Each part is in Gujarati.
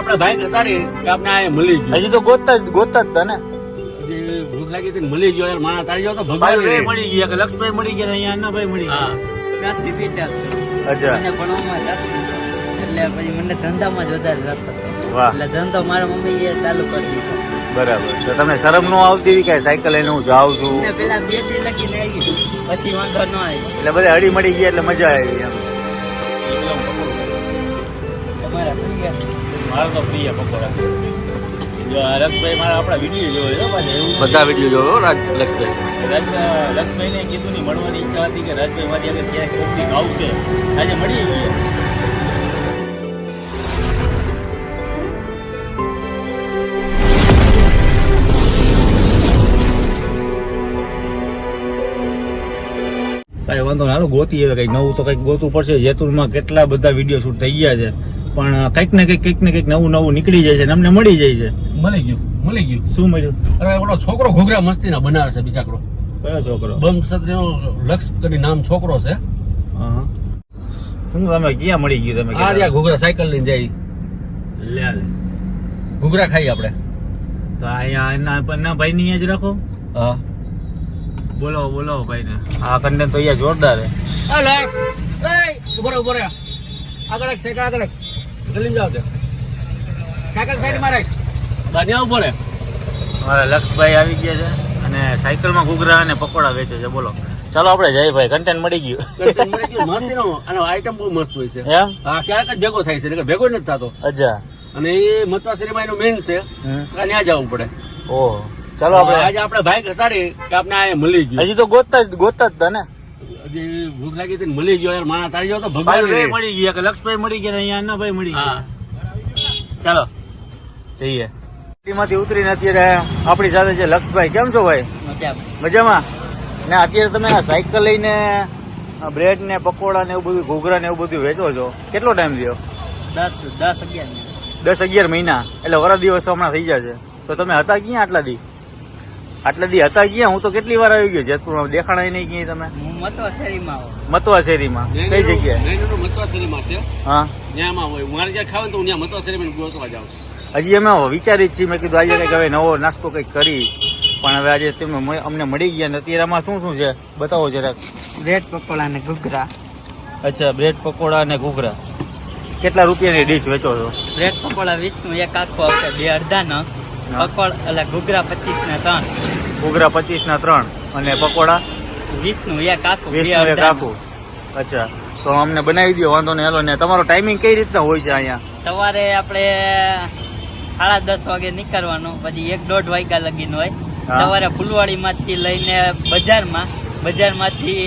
આપણે ભાઈ ઘસાડી કે આપણે આ મળી ગયું. હજી તો ગોતતા જ ગોતતા જ તને ભૂખ લાગી હતી મળી ગયો યાર માણા તારી જાવ તો ભગવાન મળી ગયા કે લક્ષભાઈ મળી ગયા ને અહીંયા અન્નાભાઈ મળી હા. ગયા દસ રિપીટર અચ્છા. મને ભણવામાં એટલે પછી મને ધંધામાં જ વધારે રસ હતો. વાહ. એટલે ધંધો મારા એ ચાલુ કરી દીધો. બરાબર તો તમને શરમ નો આવતી કે સાયકલ લઈને હું જાઉં છું? ને પેલા બે દી લઈ ગઈ પછી વાંધો ન આવ્યો. એટલે બધા હળી મળી ગયા એટલે મજા આવી એમ. તમારા ગયા મારો તો પ્રિય પકોડા જો રક્ષભાઈ મારા આપણા વીડિયો જોયો છે પાછા એવું બધા વીડિયો જોયો રાજ લક્ષભાઈ ને કીધું ની મળવાની ઈચ્છા હતી કે રાજભાઈ મારી આગળ ક્યાંક કોફી આવશે. આજે મળી ગઈ કાંઈ વાંધો નાનું હાલો ગોતી હવે કંઈક નવું તો કંઈક ગોતવું પડશે. જેતુરમાં કેટલા બધા વીડિયો શૂટ થઈ ગયા છે. પણ કંઈક ને કંઈક કંઈક ને કંઈક નવું નવું નીકળી જાય છે અને અમને મળી જાય છે. મળી ગયું મળી ગયું. શું મળ્યું? અરે ઓલો છોકરો ઘૂઘરા મસ્તી ના બનાવે છે બિચાકડો. કયો છોકરો? બમ ક્ષત્રિયનો લક્ષ કરી નામ છોકરો છે. હા. શું તમે ક્યાં મળી ગયું તમે આ રહ્યા ઘૂઘરા સાયકલ લઈને જાય. લે લે. ઘૂઘરા ખાઈ આપણે. તો અહીંયા એના એના ભાઈ ની જ રાખો. હા. બોલો બોલો ભાઈ ને આ કન્ટેન્ટ તો અહીંયા જોરદાર છે. આ લક્ષ એય ઊભો ઊભો રહે. આગળ એક સાયકલ આગળ ગલીને જાવ દે સાયકલ સાઈડમાં રાખ. બાન્યા ઊભો રહે અમારા લક્ષભાઈ આવી ગયા છે અને સાયકલમાં ઘૂઘરા અને પકોડા વેચે છે. બોલો. ચાલો આપણે જય ભાઈ કન્ટેન્ટ મળી ગયું. Content મળી ગયું, મસ્ત એનો આનો આઈટમ બહુ મસ્ત હોય છે. એમ? હા ક્યારેક જ ભેગો થાય છે એટલે ભેગો નથી થતો. અચ્છા. અને એ મતવાસરીમાં એનું મેન છે. ત્યાં જવું પડે. ઓહ. ચાલો આપણે આજે આપણે ભાઈ ઘસાડી કે આપણે આ મળી ગયું. હજી તો ગોતતા જ ગોતતા જ હતા ને? ભૂખ લાગી હતી મળી ગયો યાર માણસ તારી જાવ તો ભગવાન મળી ગયા કે લક્ષભાઈ મળી ગયા અહીંયા અન્નાભાઈ મળી ગયા. ચાલો જઈએ. માંથી ઉતરીને અત્યારે આપણી સાથે છે લક્ષભાઈ કેમ છો ભાઈ? મજામાં? ને અત્યારે તમે આ સાયકલ લઈને બ્રેડ ને પકોડા ને એવું બધું ઘોઘરા ને એવું બધું વેચો છો? કેટલો ટાઈમ થયો? દસ દસ અગિયાર દસ અગિયાર મહિના. એટલે વરા દિવસ હમણાં થઈ જશે તો તમે હતા ક્યાં આટલા દી? આટલા દી હતા ગયા હું તો કેટલી વાર આવી ગયો જેતપુરમાં. દેખાણા નહીં ગયા તમે? હું મતવા શેરીમાં આવું. મતવા શેરીમાં કઈ જગ્યાએ? છે. હા. ત્યાંમાં હોય. મારે જ્યાં ખાવ તો હું ત્યાં મતવાસરીમાં ગોતવા જાઉં હજી અમે વિચારી જ છીએ મેં કીધું આજે કંઈક હવે નવો નાસ્તો કંઈક કરી. પણ હવે આજે તમે અમને મળી ગયા ને અત્યારે આમાં શું શું છે? બતાવો જરાક. બ્રેડ પકોડા ને ઘૂઘરા. અચ્છા બ્રેડ પકોડા અને ઘૂઘરા. કેટલા રૂપિયાની ડીશ વેચો છો? બ્રેડ પકોડા વીસનું એક આખો આવશે. બે અડધા નંગ. પકોડ એટલે ઘૂઘરા પચીસ ના ત્રણ. ઘૂઘરા પચીસ ના ત્રણ અને પકોડા? આખું વીસ બે નું એક આખું અચ્છા તો અમને બનાવી દો વાંધો નહીં હેલો ને તમારો ટાઈમિંગ કઈ રીતના હોય છે અહીંયા? સવારે આપણે સાડા દસ વાગે નીકળવાનું પછી એક દોઢ વાગ્યા લગીન હોય. સવારે ફૂલવાડી માંથી લઈને બજારમાં બજારમાંથી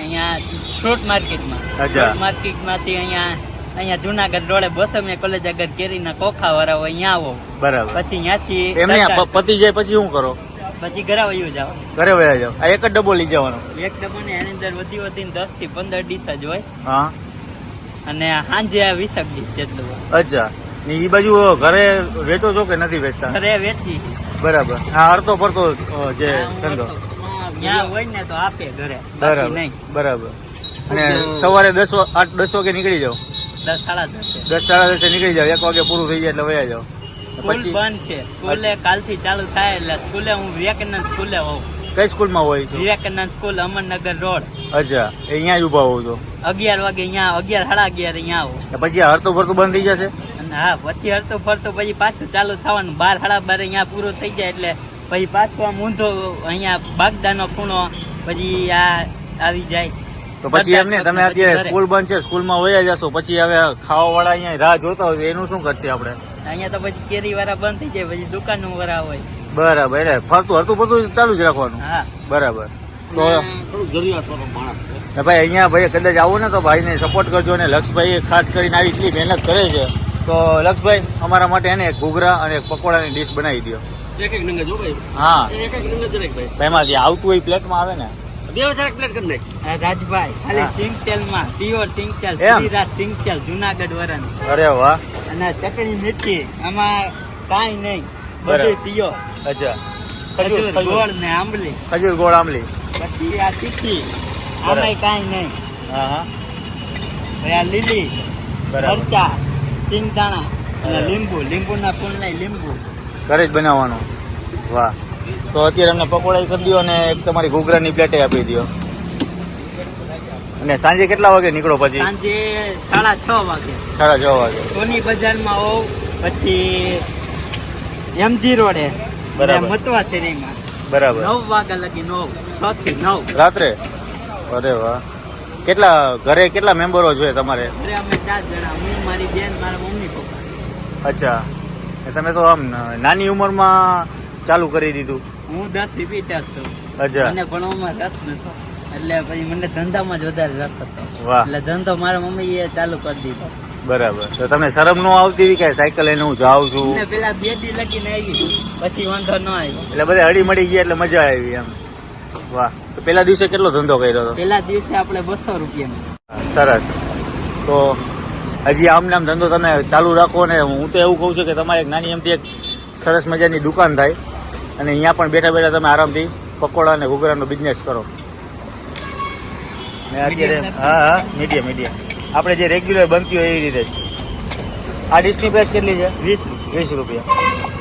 અહીંયા ફ્રૂટ માર્કેટમાં. ફ્રૂટ માર્કેટમાંથી અહીંયા અહીંયા જુનાગઢ રોડે બોસમિયા કોલેજ આગળ કેરીના કોખા વરાવો હોય અહીંયા આવો. બરાબર. પછી ત્યાંથી એમને પતિ જાય પછી શું કરો? પછી ઘરે વયું જાવ ઘરે વયા જાવ આ એક જ ડબ્બો લઈ જવાનો. એક ડબ્બો ને એની અંદર વધી વધીને દસથી પંદર ડીશ જ હોય. હા. અને સાંજે આ વીસક ડીશ જેટલું અચ્છા. ને એ બાજુ ઘરે વેચો છો કે નથી વેચતા? ઘરે વેચી. બરાબર. હા અડધો પડતો જે ધંધો. ત્યાં હોય ને તો આપે ઘરે. બરાબર. નહીં. બરાબર. અને સવારે દસ આઠ દસ વાગે નીકળી જાઓ. દસ સાડા દસે દસ સાડા દસે નીકળી જાવ એક વાગે પૂરું થઈ જાય એટલે વયા જાવ સ્કૂલ બંધ છે. સ્કૂલે કાલથી ચાલુ થાય એટલે સ્કૂલે હું વિવેકાનંદ સ્કૂલે હોઉં. કઈ સ્કૂલમાં હોય છો? Vivekanand school Amarnagar road. અચ્છા. અહીંયા જ ઊભા હોવ છો અગિયાર વાગે અહીંયા અગિયાર સાડા અગિયાર અહીંયા આવો. પછી હરતો ભરતું બંધ થઈ જશે? હા પછી હરતો ફરતો પછી પાછું ચાલુ થવાનું. બાર સાડા બાર અહીંયા પૂરો થઈ જાય એટલે પછી પાછો આમ ઊંધો અહીંયા બાગદાનો ખૂણો પછી આ આવી જાય. તો પછી એમ ને તમે અત્યારે સ્કૂલ બંધ છે સ્કૂલમાં વયા જશો પછી હવે ખાવા વાળા અહીંયા રાહ જોતા હોય એનું શું કરશે આપણે? અહીંયા તો પછી કેરી વાળા બંધ થઈ જાય પછી દુકાન વાળા હોય. બરાબર એટલે ફરતું હરતું બધું ચાલુ જ રાખવાનું. હા. બરાબર. તો થોડું જરૂરિયાત વાળો માણસ છે. ને ભાઈ અહીંયા ભાઈ કદાચ આવો ને તો ભાઈને સપોર્ટ કરજો અને લક્ષભાઈ ખાસ કરીને આવી એટલી મહેનત કરે છે તો લક્ષભાઈ અમારા માટે એને એક ઘૂઘરા અને એક પકોડાની ડીશ બનાવી દો એક એક નંગે જો ભાઈ હા. એક એક નંગે દરેક ભાઈ. ભાઈ એમાં જે આવતું હોય પ્લેટમાં આવે ને બે હજાર પ્લેટ કરી નાખ. રાજભાઈ ખાલી. સિંગતેલમાં પ્યોર સિંગતેલ? શ્રીરાજ સિંગતેલ જુનાગઢ વરણ અરે વાહ. અને ચટણી મીઠી આમાં કાંઈ નહીં. બધું પીઓ અચ્છા. ખજૂર ગોળ ને આંબલી. ખજૂર ગોળ આંબલી. પછી આ તીખી આમાં કાંઈ નહીં. હા હા. આ લીલી મરચા સિંગદાણા અને લીંબુ લીંબુના ફૂલ નહીં લીંબુ. ઘરે જ બનાવવાનું. વાહ. તો અત્યારે અમને પકોડાઈ કરી દો અને એક તમારી ઘૂઘરાની પ્લેટે આપી દો અને સાંજે કેટલા વાગે નીકળો પછી? સાંજે સાડા છ વાગે. સાડા છ વાગે. સોની બજારમાં હોવ પછી એમજી રોડે. બરાબર. મતવા શેરીમાં. બરાબર. નવ વાગ્યા લગી નવ છ થી નવ. રાત્રે? અરે વાહ. કેટલા ઘરે કેટલા મેમ્બરો છે તમારે? અરે અમે ચાર જણા. હું મારી બેન મારા મમ્મી પપ્પા. અચ્છા. એ તમે તો આમ નાની ઉંમરમાં ચાલુ કરી દીધું. હું દસ રિપીટર છું. અચ્છા. મને ભણવામાં રસ નતો. એટલે પછી મને ધંધામાં જ વધારે રસ હતો. એટલે ધંધો મારા મમ્મીએ ચાલુ કરી દીધો. બરાબર. તો તમને શરમ નો આવતી હતી કે સાયકલ લઈને હું જાઉં છું? પેલા બે દી લગીને આવી. પછી વાંધો ન આવ્યો. એટલે બધા હળી મળી ગયા એટલે મજા આવી એમ. વાહ. તો પેલા દિવસે કેટલો ધંધો કર્યો હતો? પેલા દિવસે આપણે બસો રૂપિયા સરસ. તો હજી આમ નામ ધંધો તમે ચાલુ રાખો ને હું તો એવું કહું છું કે તમારે એક નાની એમથી એક સરસ મજાની દુકાન થાય. અને અહીંયા પણ બેઠા બેઠા તમે આરામથી પકોડા અને ઘૂઘરાનો બિઝનેસ કરો. ને અત્યારે હા હા મીડિયમ મીડિયમ આપણે જે રેગ્યુલર બનતી હોય એવી રીતે જ. આ ડીશની પ્રાઇસ કેટલી છે? વીસ વીસ રૂપિયા.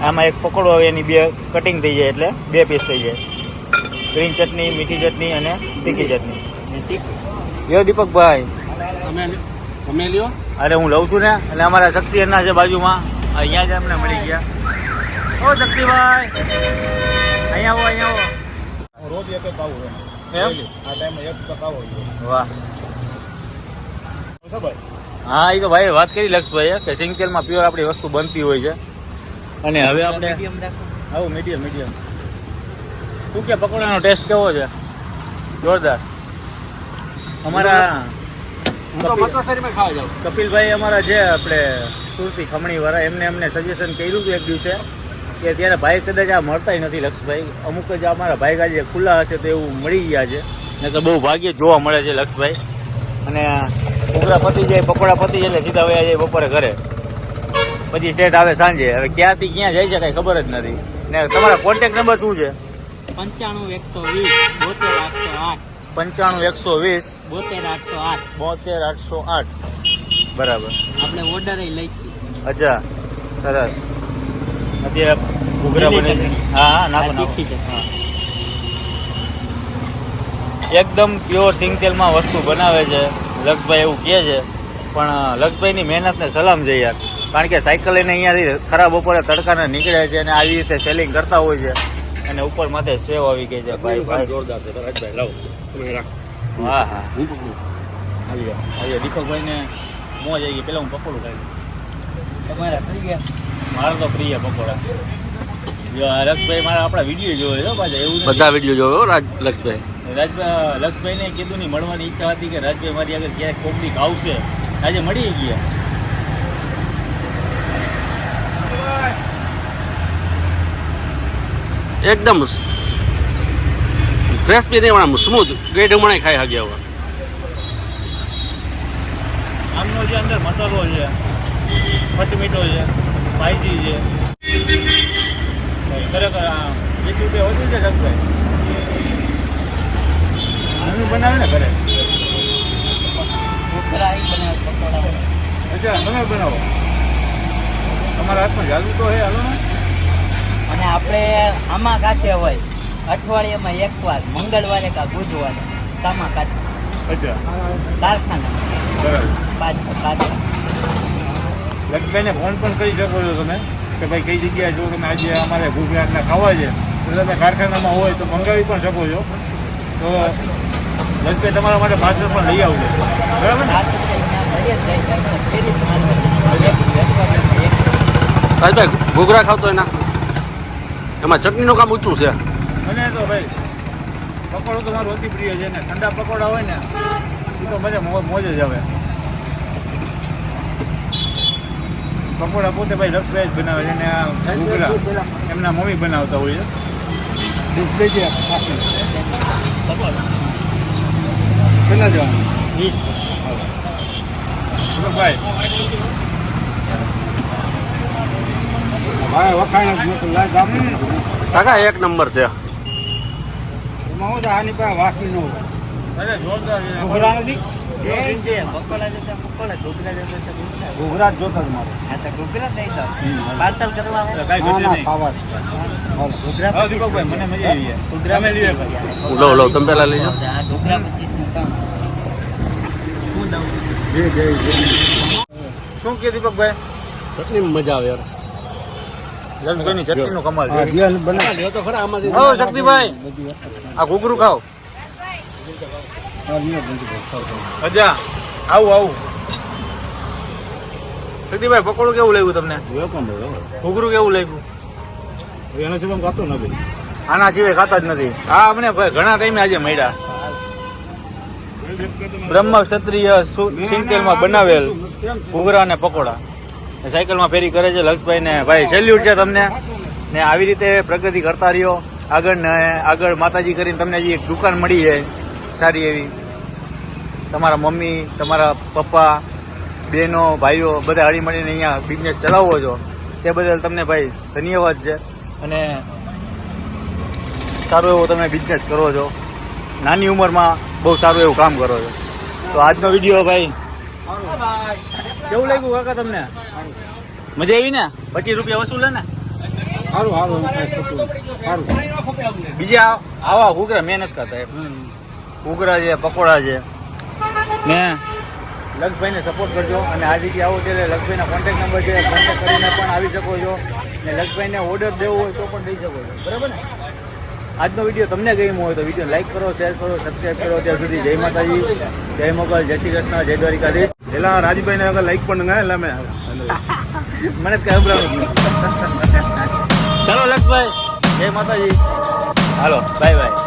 આમાં એક પકોડો આવે એની બે કટિંગ થઈ જાય એટલે બે પીસ થઈ જાય. ગ્રીન ચટણી મીઠી ચટણી અને તીખી ચટણી. યો દીપકભાઈ. તમે તમે લ્યો. અરે હું લઉં છું ને. એટલે અમારા શક્તિ એના છે બાજુમાં. અહીંયા જ અમને મળી ગયા. ઓ શક્તિભાઈ અહીંયા આવો અહીંયા આવો. રોજ એક જ આવું એમ? આ ટાઈમે એક તક આવો વાહ. ખબર? હા એ તો ભાઈ વાત કરી લક્ષભાઈ કે સિંગતેલમાં પ્યોર આપણી વસ્તુ બનતી હોય છે. અને હવે આપણે આવું મીડિયમ મીડિયમ. શું કે પકોડાનો ટેસ્ટ કેવો છે? જોરદાર. અમારા કપિલભાઈ અમારા જે આપણે સુરતી ખમણી વાળા એમને અમને સજેશન કર્યું હતું એક દિવસે. કે ત્યારે ભાઈ કદાચ આ મળતાય નથી લક્ષભાઈ. અમુક જ અમારા ભાઈ આજે ખુલ્લા હશે તો એવું મળી ગયા છે. ને તો બહુ ભાગ્ય જોવા મળે છે લક્ષભાઈ. અને ઉગરા પતી જાય પકોડા પતી જાય એટલે સીધા વયા જાય બપોરે ઘરે. પછી સેટ આવે સાંજે. હવે ક્યાંથી ક્યાં જાય છે કાંઈ ખબર જ નથી. ને તમારા કોન્ટેક્ટ નંબર શું છે? પંચાણું એકસો વીસ બોતેર આઠસો આઠ. પંચાણું એકસો વીસ. બોતેર આઠસો આઠ. બોતેર આઠસો આઠ. બરાબર. આપણે ઓર્ડર લઈ અચ્છા. સરસ. અત્યારે ઘૂઘરા બને હા હા નાખો આ નાખો. હા. એકદમ પ્યોર સિંગતેલમાં વસ્તુ બનાવે છે. લક્ષભાઈ એવું કહે છે. પણ લક્ષભાઈની મહેનતને સલામ છે યાર. કારણ કે સાયકલ લઈને અહીંયાથી ખરાબ બપોરે તડકાને નીકળે છે અને આવી રીતે સેલિંગ કરતા હોય છે. અને ઉપર માથે સેવ આવી ગઈ છે ભાઈ ભાઈ. જોરદાર છે. રાજભાઈ લાવો. તમે રાખો. હા હા. આવી આવી દીપકભાઈને મોજ આવી ગઈ. પેલા હું પકોડું ખાઈ તમારા પ્રિય મારા તો પ્રિય પકોડા. લક્ષભાઈ મારા આપણા વીડિયો જોવે છે પાછા એવું બધા વીડિયો જોયો રાજ લક્ષભાઈ. રાજભાઈ લક્ષભાઈને કીધું ની મળવાની ઈચ્છા હતી કે રાજભાઈ મારી આગળ ક્યાંક કોકડીક આવશે. આજે મળી ગયા. એકદમ ફ્રેશ બી નહીં સ્મૂથ ગ્રેડ ઉમણે ખાઈ હગ્યા હવે આમનો જે અંદર મસાલો છે ખટમીઠો છે સ્પાઈસી છે. વીસ રૂપિયા ઓછું છે લક્ષભાઈ બનાવે ને ઘરે. અચ્છા તમે બનાવો. તમારા હાથમાં જાદુ તો હે હાલો ને. અને આપણે આમાં કાઠે હોય. અઠવાડિયામાં એક વાર મંગળવારે કા બુધવારે. સામા કાઢે અચ્છા. કારખાના બરાબર. પાછળ કાઢે લક્ષભાઈને ફોન પણ કરી શકો છો તમે કે ભાઈ કઈ જગ્યાએ જો તમે આજે અમારે ગુજરાતના ખાવા છે. તમે કારખાનામાં હોય તો મંગાવી પણ શકો છો. તો લક્ષભાઈ તમારા માટે પાછળ પણ લઈ આવજો. બરાબર ને? જ જ રાજભાઈ ઘૂઘરા ખાવતો એના એમાં ચટણીનું કામ ઊંચું છે. મને તો ભાઈ પકોડો તો મારું અતિ પ્રિય છે ને ઠંડા પકોડા હોય ને એ તો મજા મોજ જ આવે. પકોડા પોતે ભાઈ લક્ષભાઈ જ બનાવે છે અને આ ઘૂઘરા એમના મમ્મી બનાવતા હોય છે. કેટલા જવાનું વીસ. ભાઈ ભાઈ વખાણ કાકા એક નંબર છે. એમાં હું તો આની પાસે વાકી ન જોરદાર ગુજરાત જોતો જ મારે. હા તો ઘૂઘરા નહીં તો. પાર્સલ કરવા આવે? કાંઈ ઘટે નહીં. ખાવા જ. હા, દીપકભાઈ, મને મજા આવી છે. ઘૂઘરા તમે લઈ પચીસ આવો. રૂપિયા. લો લો તમે પેલા લઈ જાઓ આ ઘૂઘરા નું કામ હું દઉં? જે જે જે. શું કે દીપકભાઈ? ચટણી મજા આવે યાર. લક્ષભાઈની ચટણીનો કમાલ છે. તો ખરા આમાંથી હો શક્તિભાઈ. આ ઘૂઘરું ખાઓ. અજા આવું આવું. શક્તિભાઈ પકોડું કેવું લાગ્યું તમને. ઘૂઘરું કેવું લાગ્યું? એના સિવાય ખાતો નથી. આના સિવાય ખાતા જ નથી. હા અમને ભાઈ ઘણા ટાઈમે આજે મળ્યા. બ્રહ્મ ક્ષત્રિય સુ- સિંગતેલમાં બનાવેલ ઘૂઘરા અને પકોડા. સાયકલમાં ફેરી કરે છે લક્ષભાઈ ને ભાઈ સેલ્યુટ છે તમને. ને આવી રીતે પ્રગતિ કરતા રહ્યો. આગળ ને આગળ માતાજી કરીને તમને હજી એક દુકાન મળી છે. સારી એવી. તમારા મમ્મી તમારા પપ્પા બહેનો ભાઈઓ બધા હળી મળીને અહીંયા બિઝનેસ ચલાવો છો તે બદલ તમને ભાઈ ધન્યવાદ છે. અને સારો એવો તમે બિઝનેસ કરો છો. નાની ઉંમરમાં બહુ સારું એવું કામ કરો છો. તો આજનો વીડિયો ભાઈ કેવું લાગ્યું કાકા તમને? મજા આવી ને? પચીસ રૂપિયા વસૂલે ને? બીજા આવા ઘૂઘરા મહેનત કરતા ઘૂઘરા છે પકોડા છે. ને? લક્ષભાઈને સપોર્ટ કરજો અને આ જગ્યાએ આવો ત્યારે લક્ષભાઈના કોન્ટેક્ટ નંબર છે કોન્ટેક કરીને પણ આવી શકો છો. ને લક્ષભાઈને ઓર્ડર દેવો હોય તો પણ દઈ શકો છો. બરાબર ને? આજનો વીડિયો તમને ગમ્યો હોય તો વીડિયો લાઈક કરો શેર કરો સબસ્ક્રાઈબ કરો. ત્યાં સુધી જય માતાજી જય મોગલ જય શ્રી કૃષ્ણ જય દ્વારિકાધીશ. પેલા રાજભાઈને આગળ લાઈક પણ ના એટલે અમે મને જ કઈ અભરાણું જ ચાલો લક્ષભાઈ જય માતાજી. હાલો બાય બાય